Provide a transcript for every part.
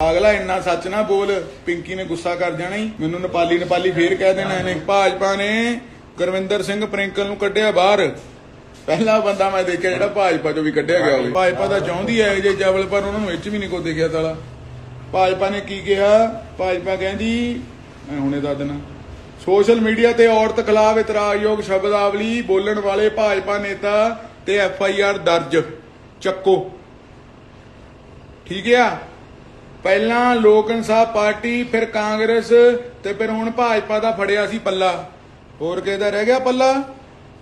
ਅਗਲਾ ਇੰਨਾ ਸੱਚ ਨਾ ਬੋਲ, ਪਿੰਕੀ ਨੇ ਗੁੱਸਾ ਕਰ ਜਾਣਾ ਹੀ ਮੈਨੂੰ ਨੇਪਾਲੀ ਨੇਪਾਲੀ ਫੇਰ ਕਹਿ ਦੇਣਾ ਇਹਨੇ। ਭਾਜਪਾ ਨੇ ਗੁਰਵਿੰਦਰ ਸਿੰਘ ਪ੍ਰਿੰਕਲ ਨੂੰ ਕੱਢਿਆ ਬਾਹਰ। ਪਹਿਲਾ ਬੰਦਾ ਮੈਂ ਦੇਖਿਆ ਜਿਹੜਾ ਭਾਜਪਾ ਚੋਂ ਵੀ ਕੱਢਿਆ ਗਿਆ ਹੋਵੇ। ਭਾਜਪਾ ਤਾਂ ਚਾਹੁੰਦੀ ਹੈ ਜੇ ਜਬਲ, ਪਰ ਉਹਨਾਂ ਨੂੰ ਇੱਚ ਵੀ ਨਹੀਂ ਕੋ ਦਿਖਿਆ ਤਾਲਾ ਭਾਜਪਾ ਨੇ ਕੀ ਕਿਹਾ? ਭਾਜਪਾ ਕਹਿੰਦੀ, ਮੈਂ ਹੁਣੇ ਦੱਸ ਦੇਣਾ ਸੋਸ਼ਲ ਮੀਡੀਆ ਤੇ ਔਰਤ ਖਿਲਾਫ ਇਤਰਾਜ਼ਯੋਗ ਸ਼ਬਦਾਵਲੀ ਬੋਲਣ ਵਾਲੇ ਭਾਜਪਾ ਨੇਤਾ ਤੇ ਐਫ ਆਈ ਆਰ ਦਰਜ। ਚੱਕੋ। ਠੀਕ ਆ? ਪਹਿਲਾਂ ਲੋਕ ਇਨਸਾਫ ਪਾਰਟੀ, ਫਿਰ ਕਾਂਗਰਸ ਤੇ ਫਿਰ ਹੁਣ ਭਾਜਪਾ ਦਾ ਫੜਿਆ ਸੀ ਪੱਲਾ। ਹੋਰ ਕਿਹਦਾ ਰਹਿ ਗਿਆ ਪੱਲਾ?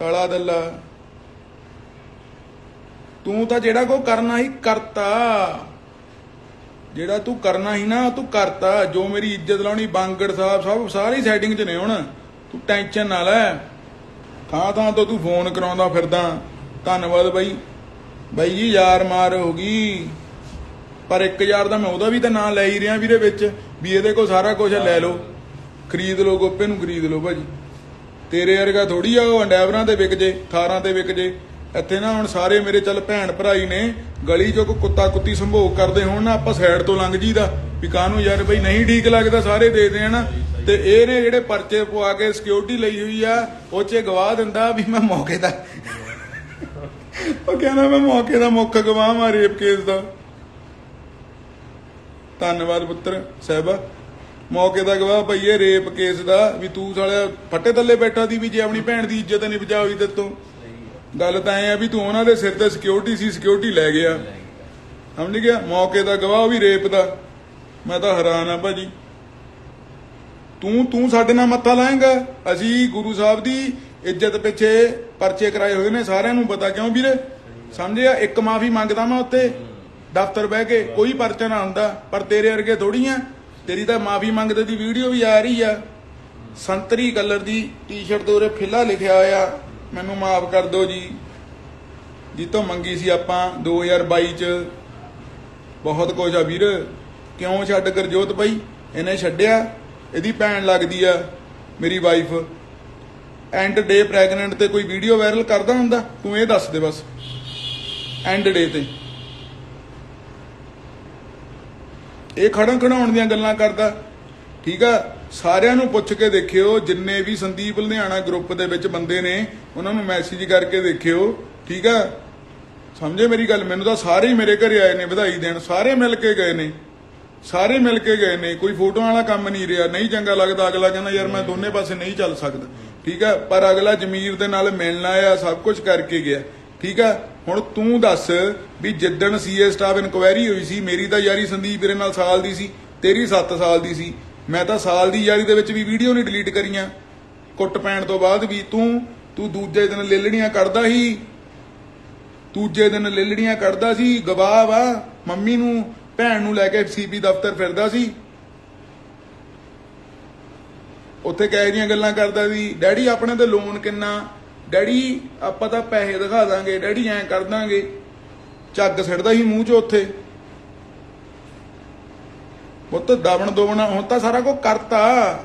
ਕਾਲਾ ਦੱਲਾ। ਤੂੰ ਤਾਂ ਜਿਹੜਾ ਕੋ ਕਰਨਾ ਹੀ ਕਰਤਾ। ਜਿਹੜਾ ਤੂੰ ਕਰਨਾ ਹੀ ਨਾ, ਤੂੰ ਕਰਤਾ। ਜੋ ਮੇਰੀ ਇੱਜ਼ਤ ਲਾਉਣੀ, ਬਾਂਗੜ ਸਾਹਿਬ, ਸਭ, ਸਾਰੀ ਸੈਟਿੰਗ 'ਚ ਨੇ ਹੁਣ। ਤੂੰ ਟੈਨਸ਼ਨ ਨਾ ਲੈ। ਥਾਂ ਥਾਂ ਤੋਂ ਤੂੰ ਫੋਨ ਕਰਾਉਂਦਾ ਫਿਰਦਾ। ਧੰਨਵਾਦ ਬਾਈ। ਬਾਈ ਜੀ, ਯਾਰ ਮਾਰ ਹੋ ਗਈ। ਪਰ 1000 ਦਾ ਮੈਂ ਉਹਦਾ ਵੀ ਤਾਂ ਨਾਂ ਲੈ ਹੀ ਰਿਹਾ ਵੀਰੇ ਵਿੱਚ, ਵੀ ਇਹਦੇ ਕੋਲ ਸਾਰਾ ਕੁਝ ਲੈ ਲਓ। ਖਰੀਦ ਲਓ, ਗੋਪੇ ਨੂੰ ਖਰੀਦ ਲਓ ਭਾਜੀ। ਤੇਰੇ ਵਰਗਾ ਥੋੜੀ ਆ ਉਹ ਅੰਡੈਵਰਾਂ ਤੇ ਵਿਕ ਜੇ, ਥਾਰਾਂ ਤੇ ਵਿਕ ਜੇ। ਇੱਥੇ ਨਾ ਹੁਣ ਸਾਰੇ ਮੇਰੇ ਚੱਲ ਭੈਣ ਭਰਾਈ ਨੇ ਗਲੀ ਚੋਂ ਕੋਈ ਕੁੱਤਾ ਕੁੱਤੀ ਸੰਭੋਗ ਕਰਦੇ ਹੋਣ ਨਾ ਆਪਾਂ ਸਾਈਡ ਤੋਂ ਲੰਘ ਜੀਦਾ ਵੀ ਕਾਹਨੂੰ ਯਾਰ ਬਈ ਨਹੀਂ ਠੀਕ ਲੱਗਦਾ, ਸਾਰੇ ਦੇ ਦੇਣ। ਤੇ ਇਹ ਨੇ ਜਿਹੜੇ ਪਰਚੇ ਪਵਾ ਕੇ ਸਿਕਿਉਰਿਟੀ ਲਈ ਹੋਈ ਆ, ਉਹ 'ਚ ਗਵਾਹ ਦਿੰਦਾ ਵੀ ਮੈਂ ਮੌਕੇ ਦਾ ਉਹ ਕਹਿੰਦਾ ਮੈਂ ਮੌਕੇ ਦਾ ਮੁੱਖ ਗਵਾਹ ਮਾ ਰੇਪ ਕੇਸ ਦਾ। ਧੰਨਵਾਦ ਪੁੱਤਰ ਸਾਹਿਬਾ। ਮੌਕੇ ਦਾ ਗਵਾਹ ਭਈ ਰੇਪ ਕੇਸ ਦਾ ਵੀ ਤੂੰ ਸਾਲਿਆ ਫੱਟੇ ਥੱਲੇ ਬੈਠਾ ਦੀ ਵੀ ਜੇ ਆਪਣੀ ਭੈਣ ਦੀ ਇੱਜ਼ਤ ਨਹੀਂ ਬਚਾਉਈ ਤੇ ਤੂੰ। ਗੱਲ ਤਾਂ ਐ ਆ ਵੀ ਤੂੰ ਉਹਨਾਂ ਦੇ ਸਿਰ ਤੇ ਸਿਕਿਉਰਿਟੀ ਸੀ ਸਿਕਿਉਰਿਟੀ ਲੈ ਗਿਆ। ਸਮਝ ਗਿਆ? ਮੌਕੇ ਦਾ ਗਵਾਹ ਵੀ ਰੇਪ ਦਾ। ਮੈਂ ਤਾਂ ਹੈਰਾਨ ਆ ਭਾਜੀ। ਤੂੰ ਤੂੰ ਸਾਡੇ ਨਾਲ ਮੱਥਾ ਲਾਏਂਗਾ? ਅਸੀਂ ਗੁਰੂ ਸਾਹਿਬ ਦੀ ਇੱਜ਼ਤ ਪਿੱਛੇ ਪਰਚੇ ਕਰਾਏ ਹੋਏ ਨੇ, ਸਾਰਿਆਂ ਨੂੰ ਪਤਾ ਕਿਉਂ ਵੀਰੇ? ਸਮਝਿਆ ਇੱਕ ਮਾਫੀ ਮੰਗਦਾ ਮੈਂ ਉੱਤੇ ਦਫ਼ਤਰ ਬਹਿ ਕੇ ਕੋਈ ਪਰਚਾ ਨਾ ਹੁੰਦਾ, ਪਰ ਤੇਰੇ ਵਰਗੇ ਥੋੜੀਆਂ ਤੇਰੀ ਤਾਂ ਮਾਫੀ ਮੰਗਦੇ ਦੀ ਵੀਡੀਓ ਵੀ ਆ ਰਹੀ ਆ। ਸੰਤਰੀ ਕਲਰ ਦੀ ਟੀ-ਸ਼ਰਟ ਦੇ ਉਰੇ ਫਿੱਲਾ ਲਿਖਿਆ ਹੋਇਆ। ਮੈਨੂੰ ਮਾਫ ਕਰ ਦਿਓ ਜੀ। ਜਿੱਤੋਂ ਮੰਗੀ ਸੀ ਆਪਾਂ 2022 ਚ। ਬਹੁਤ ਕੁਝ ਆ ਵੀਰ। ਕਿਉਂ ਛੱਡ ਗਰਜੋਤ ਬਾਈ? ਇਹਨੇ ਛੱਡਿਆ। ਇਹਦੀ ਭੈਣ ਲੱਗਦੀ ਆ, ਮੇਰੀ ਵਾਈਫ ਐਂਡ ਡੇ ਪ੍ਰੈਗਨੈਂਟ ਤੇ ਕੋਈ ਵੀਡੀਓ ਵਾਇਰਲ ਕਰਦਾ ਹੁੰਦਾ? ਤੂੰ ਇਹ ਦੱਸ ਦੇ ਬਸ। ਐਂਡ ਡੇ ਤੇ। ਇਹ ਖੜਨ ਖੜਾਉਣ ਦੀਆਂ ਗੱਲਾਂ ਕਰਦਾ। ਠੀਕ ਆ? ਸਾਰਿਆਂ ਨੂੰ ਪੁੱਛ ਕੇ ਦੇਖਿਓ, ਜਿੰਨੇ ਵੀ ਸੰਦੀਪ ਲੁਧਿਆਣਾ ਗਰੁੱਪ ਦੇ ਵਿੱਚ ਬੰਦੇ ਨੇ, ਉਹਨਾਂ ਨੂੰ ਮੈਸੇਜ ਕਰਕੇ ਦੇਖਿਓ। ਠੀਕ ਆ? ਸਮਝੇ ਮੇਰੀ ਗੱਲ? ਮੈਨੂੰ ਤਾਂ ਸਾਰੇ ਹੀ ਮੇਰੇ ਘਰੇ ਆਏ ਨੇ, ਵਧਾਈ ਦੇਣ। ਸਾਰੇ ਮਿਲ ਕੇ ਗਏ ਨੇ। ਸਾਰੇ ਮਿਲ ਕੇ ਗਏ ਨੇ। ਕੋਈ ਫੋਟੋਆਂ ਵਾਲਾ ਕੰਮ ਨਹੀਂ ਰਿਹਾ। ਨਹੀਂ ਚੰਗਾ ਲੱਗਦਾ। ਅਗਲਾ ਕਹਿੰਦਾ, ਯਾਰ, ਮੈਂ ਦੋਨੇ ਪਾਸੇ ਨਹੀਂ ਚੱਲ ਸਕਦਾ। ਠੀਕ ਆ? ਪਰ ਅਗਲਾ ਜ਼ਮੀਰ ਦੇ ਨਾਲ ਮਿਲਣਾ ਆ ਸਭ ਕੁਝ ਕਰਕੇ ਗਿਆ। ਠੀਕ ਹੈ? ਹੁਣ ਤੂੰ ਦੱਸ ਵੀ ਜਿੱਦਣ ਸੀਏ ਸਟਾਫ ਇਨਕੁਆਇਰੀ ਹੋਈ ਸੀ, ਮੇਰੀ ਤਾਂ ਯਾਰੀ ਸੰਦੀਪ ਵੀਰੇ ਨਾਲ ਸਾਲ ਦੀ ਸੀ, ਤੇਰੀ 7 ਸਾਲ ਦੀ ਸੀ। ਮੈਂ ਤਾਂ ਸਾਲ ਦੀ ਯਾਰੀ ਦੇ ਵਿੱਚ ਵੀ ਵੀਡੀਓ ਨਹੀਂ ਡਿਲੀਟ ਕਰੀਆਂ। ਕੁੱਟ ਪੈਣ ਤੋਂ ਬਾਅਦ ਵੀ ਤੂੰ ਤੂੰ ਦੂਜੇ ਦਿਨ ਲੇਲੜੀਆਂ ਕੱਢਦਾ ਸੀ। ਦੂਜੇ ਦਿਨ ਲੇਲੜੀਆਂ ਕੱਢਦਾ ਸੀ, ਗਵਾਹ ਵਾ, ਮੰਮੀ ਨੂੰ, ਭੈਣ ਨੂੰ ਲੈ ਕੇ ਸੀਪੀ ਦਫ਼ਤਰ ਫਿਰਦਾ ਸੀ। ਉੱਥੇ ਕਹਿ ਜੀਆਂ ਗੱਲਾਂ ਕਰਦਾ ਸੀ? ਡੈਡੀ, ਆਪਣੇ ਤੇ ਲੋਨ ਕਿੰਨਾ? ਡੈਡੀ, ਆਪਾਂ ਤਾਂ ਪੈਸੇ ਦਿਖਾ ਦਾਂਗੇ, ਡੈਡੀ ਐਂ ਕਰ ਦਾਂਗੇ। ਝੱਗ ਸਿੱਟਦਾ ਸੀ ਮੂੰਹ 'ਚ ਉੱਥੇ। ਪੁੱਤ ਦਬਣ ਦੋਵਣਾ, ਹੁਣ ਤਾਂ ਸਾਰਾ ਕੁਝ ਕਰਤਾ।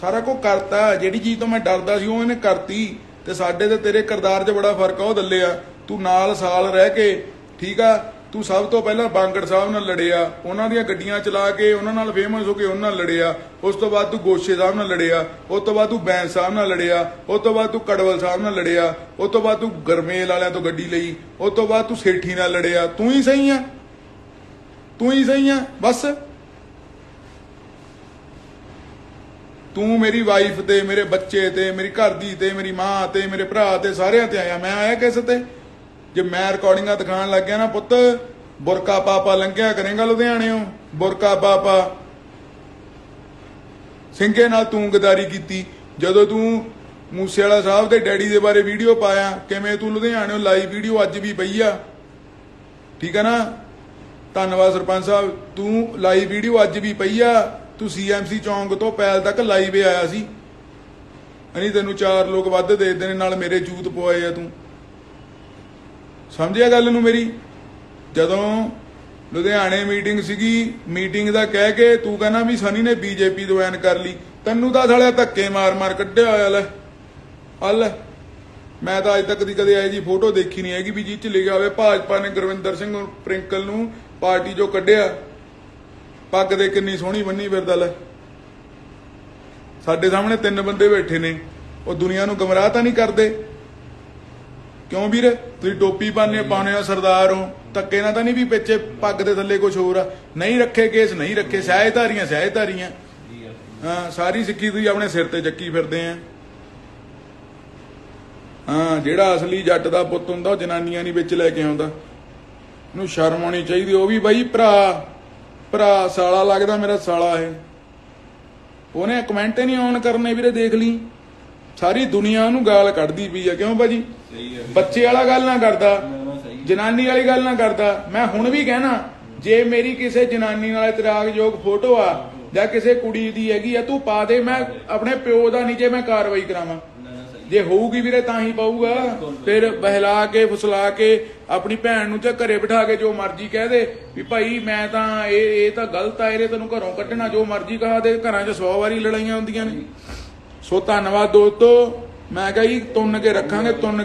ਸਾਰਾ ਕੁਝ ਕਰਤਾ। ਜਿਹੜੀ ਚੀਜ਼ ਤੋਂ ਮੈਂ ਡਰਦਾ ਸੀ, ਉਹ ਇਹਨੇ ਕਰਤੀ। ਤੇ ਸਾਡੇ ਤੇ ਤੇਰੇ ਕਿਰਦਾਰ 'ਚ ਬੜਾ ਫ਼ਰਕ ਆ, ਉਹ ਆ ਤੂੰ ਨਾਲ ਸਾਲ ਰਹਿ ਕੇ, ਠੀਕ ਆ? ਤੂੰ ਸਭ ਤੋਂ ਪਹਿਲਾਂ ਬਾਂਗੜ ਸਾਹਿਬ ਨਾਲ ਲੜਿਆ, ਉਹਨਾਂ ਦੀਆਂ ਗੱਡੀਆਂ ਚਲਾ ਕੇ, ਉਹਨਾਂ ਨਾਲ ਫੇਮਸ ਹੋ ਕੇ ਉਹਨਾਂ ਨਾਲ ਲੜਿਆ, ਉਸ ਤੋਂ ਬਾਅਦ ਤੂੰ ਗੋਸ਼ੇ ਸਾਹਿਬ ਨਾਲ ਲੜਿਆ, ਉਸ ਤੋਂ ਬਾਅਦ ਤੂੰ ਬੈਂਸ ਸਾਹਿਬ ਨਾਲ ਲੜਿਆ, ਉਸ ਤੋਂ ਬਾਅਦ ਤੂੰ ਕੜਵਲ ਸਾਹਿਬ ਨਾਲ ਲੜਿਆ, ਉਸ ਤੋਂ ਬਾਅਦ ਤੂੰ ਗਰਮੇਲ ਵਾਲਿਆਂ ਤੋਂ ਗੱਡੀ ਲਈ, ਉਸ ਤੋਂ ਬਾਅਦ ਤੂੰ ਸੇਠੀ ਨਾਲ ਲੜਿਆ, ਤੂੰ ਹੀ ਸਹੀ ਆ। ਤੂੰ ਹੀ ਸਹੀ ਆ, ਬਸ। ਤੂੰ ਮੇਰੀ ਵਾਈਫ ਤੇ, ਮੇਰੇ ਬੱਚੇ ਤੇ, ਮੇਰੀ ਘਰ ਦੀ ਤੇ, ਮੇਰੀ ਮਾਂ ਤੇ, ਮੇਰੇ ਭਰਾ ਤੇ ਸਾਰਿਆਂ ਤੇ ਆਇਆ, ਮੈਂ ਆਇਆ ਕਿਸ ਤੇ? ਜੇ ਮੈਂ ਰਿਕਾਰਡਿੰਗਾਂ ਦਿਖਾਉਣ ਲੱਗ ਗਿਆ ਨਾ ਪੁੱਤ, ਬੁਰਕਾ ਪਾਪਾ ਲੰਘਿਆ ਕਰੇਗਾ ਲੁਧਿਆਣਿਓਂ ਬੁਰਕਾ ਪਾਪਾ ਸਿੰਘੇ ਨਾਲ ਤੂੰ ਗਦਾਰੀ ਕੀਤੀ। ਜਦੋਂ ਤੂੰ ਮੂਸੇਵਾਲਾ ਸਾਹਿਬ ਦੇ ਡੈਡੀ ਦੇ ਬਾਰੇ ਵੀਡੀਓ ਪਾਇਆ, ਕਿਵੇਂ ਤੂੰ ਲੁਧਿਆਣਿਓਂ ਲਾਈ ਵੀਡੀਓ ਅੱਜ ਵੀ ਪਈ ਆ? ਠੀਕ ਆ ਨਾ? ਧੰਨਵਾਦ ਸਰਪੰਚ ਸਾਹਿਬ, ਤੂੰ ਲਾਈ ਵੀਡੀਓ ਅੱਜ ਵੀ ਪਈ ਆ। ਤੂੰ ਸੀਐਮਸੀ ਚੌਂਕ ਤੋਂ ਪੈਲ ਤੱਕ ਲਾਈਵ ਆਇਆ ਸੀ। ਨਹੀਂ ਤੈਨੂੰ ਚਾਰ ਲੋਕ ਵੱਧ ਦੇ ਦੇਣੇ, ਨਾਲ ਮੇਰੇ ਜੂਤ ਪਵਾਏ ਆ ਤੂੰ। ਸਮਝਿਆ ਗੱਲ ਨੂੰ ਮੇਰੀ? ਜਦੋਂ ਲੁਧਿਆਣੇ ਮੀਟਿੰਗ ਸੀਗੀ ਮੀਟਿੰਗ ਦਾ ਕਹਿ ਕੇ ਤੂੰ ਕਹਿੰਦਾ ਵੀ ਸਨੀ ਨੇ ਬੀਜੇਪੀ ਜੁਆਇਨ ਕਰ ਲਈ। ਤੈਨੂੰ ਤਾਂ ਸਾਲਿਆ ਧੱਕੇ ਮਾਰ ਮਾਰ ਕੱਢਿਆ ਹੋਇਆ, ਲੈ। ਹਲ ਮੈਂ ਤਾਂ ਅੱਜ ਤੱਕ ਦੀ ਕਦੇ ਐ ਜੀ ਫੋਟੋ ਦੇਖੀ ਨਹੀਂ ਹੈਗੀ ਵੀ ਜਿਹ ਚ ਲਿਖਿਆ ਹੋਵੇ ਭਾਜਪਾ ਨੇ ਗੁਰਵਿੰਦਰ ਸਿੰਘ ਪ੍ਰਿੰਕਲ ਨੂੰ ਪਾਰਟੀ ਚੋਂ ਕੱਢਿਆ। ਪੱਗ ਦੇ ਕਿੰਨੀ ਸੋਹਣੀ ਬੰਨੀ ਫਿਰਦਾ, ਲੈ। ਸਾਡੇ ਸਾਹਮਣੇ ਤਿੰਨ ਬੰਦੇ ਬੈਠੇ ਨੇ। ਉਹ ਦੁਨੀਆ ਨੂੰ ਗਮਰਾਹ ਤਾਂ ਨਹੀਂ ਕਰਦੇ। ਕਿਉਂ ਵੀਰ? ਤੁਸੀਂ ਟੋਪੀ ਪਾਣੇ ਪਾਉਣੇ ਆ ਸਰਦਾਰ ਹੋ। ਧੱਕੇ ਨਾਲ ਤਾਂ ਨਹੀਂ ਵੀ ਪਿੱਛੇ ਪੱਗ ਦੇ ਥੱਲੇ ਕੁਝ ਹੋਰ ਆ। ਨਹੀਂ ਰੱਖੇ ਕੇਸ ਨਹੀਂ ਰੱਖੇ। ਸਹਿਜਧਾਰੀਆਂ ਸਹਿਜਧਾਰੀਆਂ ਹਾਂ ਸਾਰੀ ਸਿੱਖੀ ਤੁਸੀਂ ਆਪਣੇ ਸਿਰ ਤੇ ਚੱਕੀ ਫਿਰਦੇ ਆ। ਹਾਂ ਜਿਹੜਾ ਅਸਲੀ ਜੱਟ ਦਾ ਪੁੱਤ ਹੁੰਦਾ ਉਹ ਜਨਾਨੀਆਂ ਨਹੀਂ ਵਿੱਚ ਲੈ ਕੇ ਆਉਂਦਾ। ਉਹਨੂੰ ਸ਼ਰਮ ਆਉਣੀ ਚਾਹੀਦੀ ਉਹ ਵੀ ਬਾਈ ਭਰਾ ਭਰਾ ਸਾਲਾ ਲੱਗਦਾ ਮੇਰਾ ਸਾਲਾ ਇਹ। ਉਹਨੇ ਕਮੈਂਟ ਨਹੀਂ ਆਨ ਕਰਨੇ ਵੀਰੇ ਦੇਖ ਲਈ। ਸਾਰੀ ਦੁਨੀਆ ਉਹਨੂੰ ਗਾਲ ਕੱਢਦੀ ਪਈ ਆ ਕਿਉਂ ਭਾਜੀ? ਬੱਚੇ ਵਾਲਾ ਗੱਲ ਨਾ ਕਰਦਾ ਨਾ, ਨਾ, ਜਨਾਨੀ ਵਾਲੀ ਗੱਲ ਨਾ ਕਰਦਾ। ਮੈਂ ਹੁਣ ਵੀ ਕਹਿਣਾ ਜੇ ਮੇਰੀ ਕਿਸੇ ਜਨਾਨੀ ਨਾਲ ਇਤਰਾਜ਼ਯੋਗ ਫੋਟੋ ਆ ਜਾਂ ਕਿਸੇ ਕੁੜੀ ਦੀ ਹੈਗੀ ਆ ਤੂੰ ਪਾ ਦੇ ਮੈਂ ਆਪਣੇ ਪਿਓ ਦਾ ਜੇ ਮੈਂ ਕਾਰਵਾਈ ਕਰਾਵਾਂ। ਨਾ ਨਾ ਜੇ ਹੋਊਗੀ ਵੀਰੇ ਤਾਂ ਹੀ ਪਾਊਗਾ। ਫਿਰ ਬਹਿਲਾ ਕੇ ਫੁਸਲਾ ਕੇ ਆਪਣੀ ਭੈਣ ਨੂੰ ਤੇ ਘਰੇ ਬਿਠਾ ਕੇ ਜੋ ਮਰਜ਼ੀ ਕਹਿ ਦੇ ਵੀ ਭਾਈ ਮੈਂ ਤਾਂ ਇਹ ਇਹ ਤਾਂ ਗਲਤ ਆ ਇਹਨੇ ਤੈਨੂੰ ਘਰੋਂ ਕੱਢਣਾ ਜੋ ਮਰਜ਼ੀ ਕਹਾ ਦੇ ਘਰਾਂ 'ਚ 100 ਵਾਰੀ ਲੜਾਈਆਂ ਹੁੰਦੀਆਂ ਨੇ। ਸੋ ਧੰਨਵਾਦ ਦੋਸਤੋ। ਮੈਂ ਕਿਹਾ ਜੀ ਤੁੰਨ ਕੇ ਰੱਖਾਂਗੇ ਤੁੰਨ